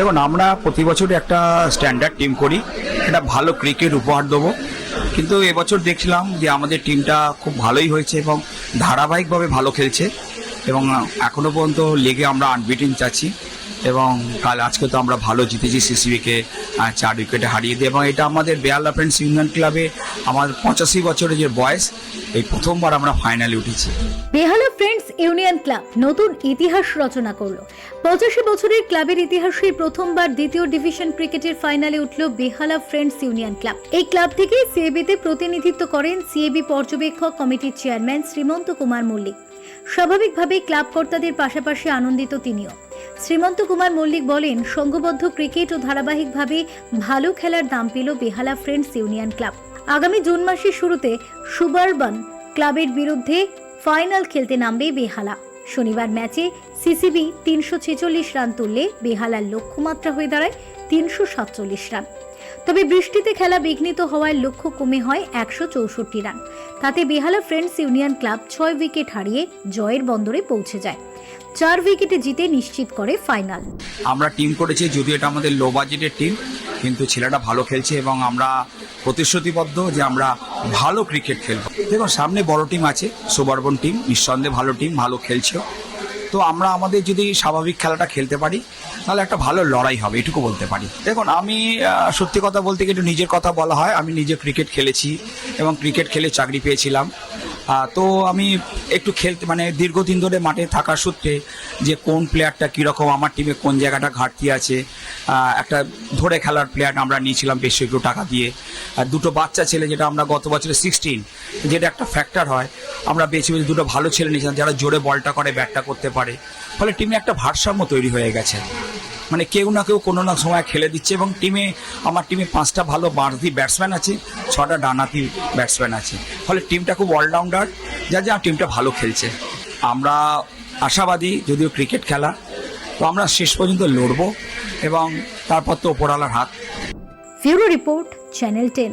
দেখুন, আমরা প্রতি বছর একটা স্ট্যান্ডার্ড টিম করি। একটা ভালো ক্রিকেট উপহার দেবো। কিন্তু এবছর দেখছিলাম যে আমাদের টিমটা খুব ভালোই হয়েছে এবং ধারাবাহিকভাবে ভালো খেলছে এবং এখনও পর্যন্ত লিগে আমরা আনবিটিং চাচ্ছি। এবং কাল আজকে তো আমরা ভালো জিতেছি সিসিবিকে চার উইকেটে হারিয়ে দিই এবং এটা আমাদের বেয়াল্লা ফ্রেন্ডস ইউনিয়ন ক্লাবে আমার পঁচাশি বছরের যে বয়স, এই প্রথমবার আমরা ফাইনালে উঠেছি। বেহালা ফ্রেন্ডস ইউনিয়ন ক্লাব নতুন ইতিহাস রচনা করল। পঁচাশি বছরের ক্লাবের ইতিহাসে প্রথমবার দ্বিতীয় ডিভিশন ক্রিকেটের ফাইনালে উঠল বেহালা ফ্রেন্ডস ইউনিয়ন ক্লাব এই ক্লাব থেকে সিএবিতে প্রতিনিধিত্ব করেন সিএবি পর্যবেক্ষক কমিটির চেয়ারম্যান শ্রীমন্ত কুমার মল্লিক। স্বাভাবিকভাবেই ক্লাব কর্তাদের পাশাপাশি আনন্দিত তিনিও। শ্রীমন্ত কুমার মল্লিক বলেন সংঘবদ্ধ ক্রিকেট ও ধারাবাহিকভাবে ভালো খেলার দাম পেল বেহালা ফ্রেন্ডস ইউনিয়ন ক্লাব। আগামী জুন মাসের শুরুতে সুবারবান ক্লাবের বিরুদ্ধে ফাইনাল খেলতে নামবে বেহালা। শনিবার ম্যাচে সিসিবি তিনশো ছেচল্লিশ রান তুললে বেহালার লক্ষ্যমাত্রা হয়ে দাঁড়ায় তিনশো সাতচল্লিশ রান। তবে বৃষ্টিতে খেলা বিঘ্নিত হওয়ায় লক্ষ্য কমে হয় একশো চৌষট্টি রান। তাতে বেহালা ফ্রেন্ডস ইউনিয়ন ক্লাব ছয় উইকেট হারিয়ে জয়ের বন্দরে পৌঁছে যায়। চার উইকেটে জিতে নিশ্চিত করে ফাইনাল। আমরা টিম করেছি, যদিও এটা আমাদের লো বাজেটের টিম কিন্তু ছেলেটা ভালো খেলছে এবং আমরা প্রতিশ্রুতিবদ্ধ যে আমরা ভালো ক্রিকেট খেলব। দেখুন, সামনে বড় টিম আছে, সুবর্বন টিম নিঃসন্দেহে ভালো টিম ভালো খেলছেও তো আমরা আমাদের যদি স্বাভাবিক খেলাটা খেলতে পারি, তাহলে একটা ভালো লড়াই হবে, এটুকু বলতে পারি। দেখুন, আমি সত্যি কথা বলতে একটু নিজের কথা বলা হয়, আমি নিজে ক্রিকেট খেলেছি এবং ক্রিকেট খেলে চাকরি পেয়েছিলাম। তো আমি একটু খেলতে মানে দীর্ঘদিন ধরে মাঠে থাকার সূত্রে যে কোন প্লেয়ারটা কীরকম, আমার টিমে কোন জায়গাটা ঘাটতি আছে একটা ধরে খেলার প্লেয়ার আমরা নিয়েছিলাম বেশ একটু টাকা দিয়ে। আর দুটো বাচ্চা ছেলে যেটা আমরা গত বছরে সিক্সটিন যেটা একটা ফ্যাক্টর হয়। আমরা বেছে বেছে দুটো ভালো ছেলে নিয়েছিলাম, যারা জোরে বলটা করে, ব্যাটটা করতে পারে। ফলে টিমে একটা ভারসাম্য তৈরি হয়ে গেছে। মানে কেউ না কেউ কোনো না সময় খেলে দিচ্ছে এবং টিমে আমার টিমে পাঁচটা ভালো বাঁধি ব্যাটসম্যান আছে, ছটা ডানাতি ব্যাটসম্যান আছে। ফলে টিমটা খুব অলরাউন্ডার যা যা টিমটা ভালো খেলছে। আমরা আশাবাদী, যদিও ক্রিকেট খেলা তো আমরা শেষ পর্যন্ত লড়বো এবং তারপর তো ওপরওয়ালার হাত। ফিউরো রিপোর্ট চ্যানেল টেন।